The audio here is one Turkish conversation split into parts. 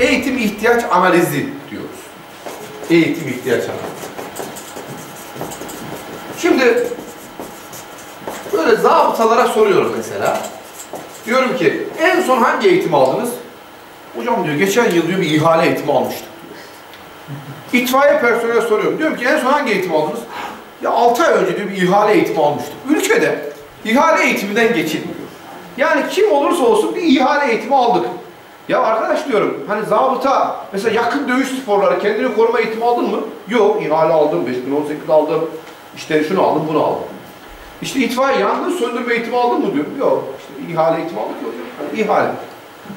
eğitim ihtiyaç analizi diyoruz. Eğitim ihtiyaç analizi. Şimdi böyle zabıtalara soruyorum mesela. Diyorum ki en son hangi eğitim aldınız? Hocam diyor geçen yıl diyor bir ihale eğitimi almıştık diyor. İtfaiye personeline soruyorum. Diyorum ki en son hangi eğitim aldınız? Ya 6 ay önce diyor bir ihale eğitimi almıştık. Ülkede ihale eğitiminden geçilmiyor. Yani kim olursa olsun bir ihale eğitimi aldık. Ya arkadaş diyorum hani zabıta mesela yakın dövüş sporları kendini koruma eğitimi aldın mı? Yok ihale aldım 5018 aldım. İşte şunu aldım bunu aldım. İşte itfaiye yangın söndürme eğitimi aldın mı diyorum. Yok işte ihale eğitimi aldık hocam. Hani ihale.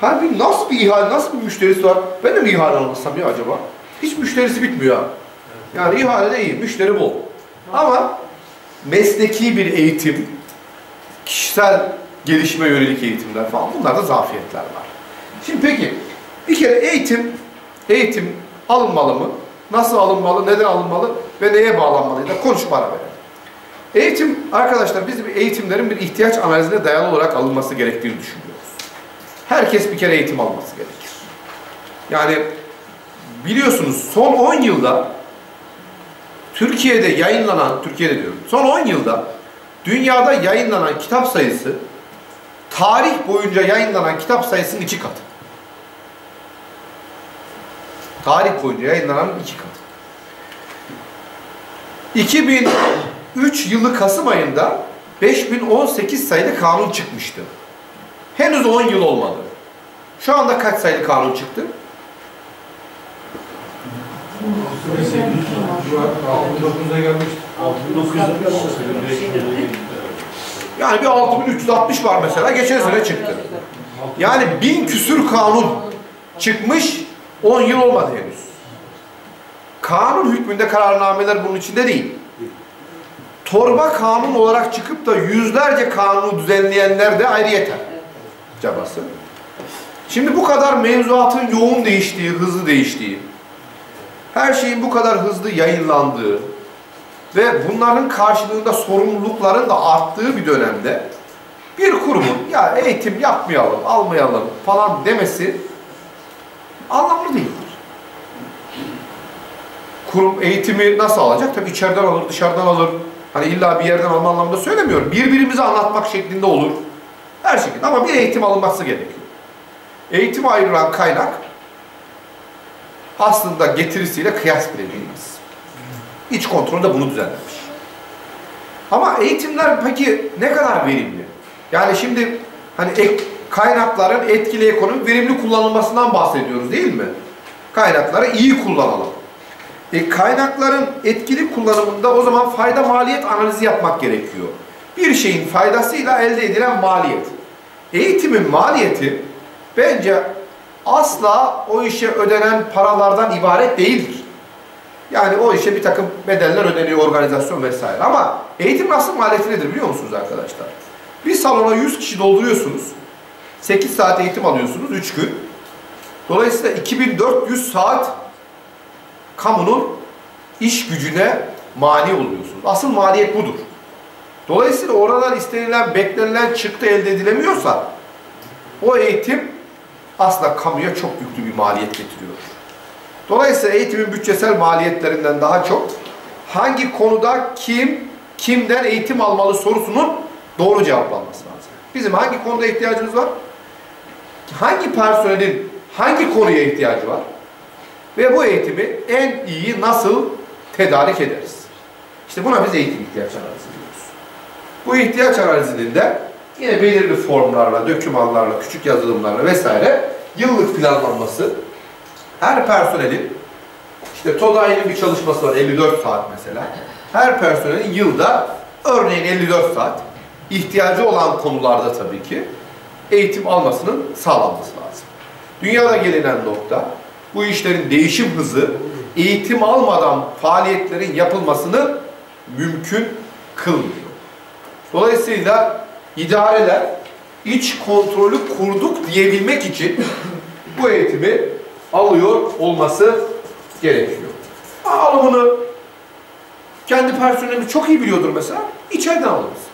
Halbuki nasıl bir ihale, nasıl bir müşterisi var? Ben de mi ihale almasam ya acaba? Hiç müşterisi bitmiyor. Yani ihale de iyi, müşteri bol. Ama mesleki bir eğitim, kişisel gelişime yönelik eğitimler falan bunlarda zafiyetler var. Şimdi peki bir kere eğitim, eğitim alınmalı mı? Nasıl alınmalı, neden alınmalı ve neye bağlanmalı? Da konuşma ara verelim. Eğitim arkadaşlar biz bir eğitimlerin bir ihtiyaç analizine dayalı olarak alınması gerektiğini düşünüyoruz. Herkes bir kere eğitim alması gerekir. Yani biliyorsunuz son 10 yılda Türkiye'de yayınlanan, Türkiye'de diyorum, son 10 yılda dünyada yayınlanan kitap sayısı tarih boyunca yayınlanan kitap sayısının iki katı. Tarih boyunca yayınlanan iki katı. 2003 yılı Kasım ayında 5018 sayılı kanun çıkmıştı. Henüz 10 yıl olmadı. Şu anda kaç sayılı kanun çıktı? 69'a gelmiş. 6900 Yani bir 6360 var mesela. Geçen sene çıktı. Yani bin küsür kanun çıkmış 10 yıl olmadı henüz. Kanun hükmünde kararnameler bunun içinde değil. Torba kanun olarak çıkıp da yüzlerce kanunu düzenleyenler de ayrıyeten cabası. Şimdi bu kadar mevzuatın yoğun değiştiği, hızlı değiştiği, her şeyin bu kadar hızlı yayınlandığı ve bunların karşılığında sorumlulukların da arttığı bir dönemde bir kurumun ya eğitim yapmayalım, almayalım falan demesi anlamlı değildir. Kurum eğitimi nasıl alacak? Tabii içeriden alır, dışarıdan alır. Hani illa bir yerden alma anlamında söylemiyorum. Birbirimize anlatmak şeklinde olur. Her şekilde ama bir eğitim alınması gerekiyor. Eğitime ayrılan kaynak aslında getirisiyle kıyas bile değilmez. İç kontrol de bunu düzenlemiş. Ama eğitimler peki ne kadar verimli? Yani şimdi hani ek, kaynakların etkili ekonomi verimli kullanılmasından bahsediyoruz değil mi? Kaynakları iyi kullanalım. E, kaynakların etkili kullanımında o zaman fayda maliyet analizi yapmak gerekiyor. Bir şeyin faydasıyla elde edilen maliyet. Eğitimin maliyeti bence asla o işe ödenen paralardan ibaret değildir. Yani o işe bir takım bedeller ödeniyor organizasyon vesaire. Ama eğitim nasıl maliyeti nedir biliyor musunuz arkadaşlar? Bir salona 100 kişi dolduruyorsunuz. 8 saat eğitim alıyorsunuz 3 gün. Dolayısıyla 2400 saat kamunun iş gücüne mani oluyorsunuz. Asıl maliyet budur. Dolayısıyla oradan istenilen, beklenilen çıktı elde edilemiyorsa o eğitim aslında kamuya çok yüklü bir maliyet getiriyor. Dolayısıyla eğitimin bütçesel maliyetlerinden daha çok hangi konuda kim, kimden eğitim almalı sorusunun doğru cevaplanması lazım. Bizim hangi konuda ihtiyacımız var? Hangi personelin hangi konuya ihtiyacı var? Ve bu eğitimi en iyi nasıl tedarik ederiz? İşte buna biz eğitim ihtiyaç analizi diyoruz. Bu ihtiyaç analizinin de yine belirli formlarla, dokümanlarla, küçük yazılımlarla vesaire yıllık planlanması her personelin işte TODAİ'nin bir çalışması var 54 saat mesela. Her personelin yılda örneğin 54 saat ihtiyacı olan konularda tabii ki eğitim almasının sağlanması lazım. Dünyada gelinen nokta bu işlerin değişim hızı eğitim almadan faaliyetlerin yapılmasını mümkün kılmıyor. Dolayısıyla idareler iç kontrolü kurduk diyebilmek için bu eğitimi alıyor olması gerekiyor. Alımını kendi personelimiz çok iyi biliyordur mesela. içeriden alırız.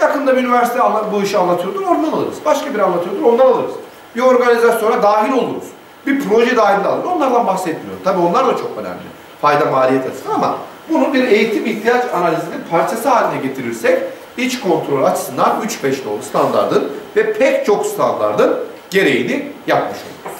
Yakında bir üniversite bu işi anlatıyordur, oradan alırız. Başka biri anlatıyordur, ondan alırız. Bir organizasyona dahil oluruz. bir proje dahilinde alır. Onlardan bahsetmiyorum. Tabii onlar da çok önemli. Fayda maliyet açısından ama bunu bir eğitim ihtiyaç analizinin parçası haline getirirsek iç kontrol açısından 3-5 nolu standardın ve pek çok standardın gereğini yapmış oluruz.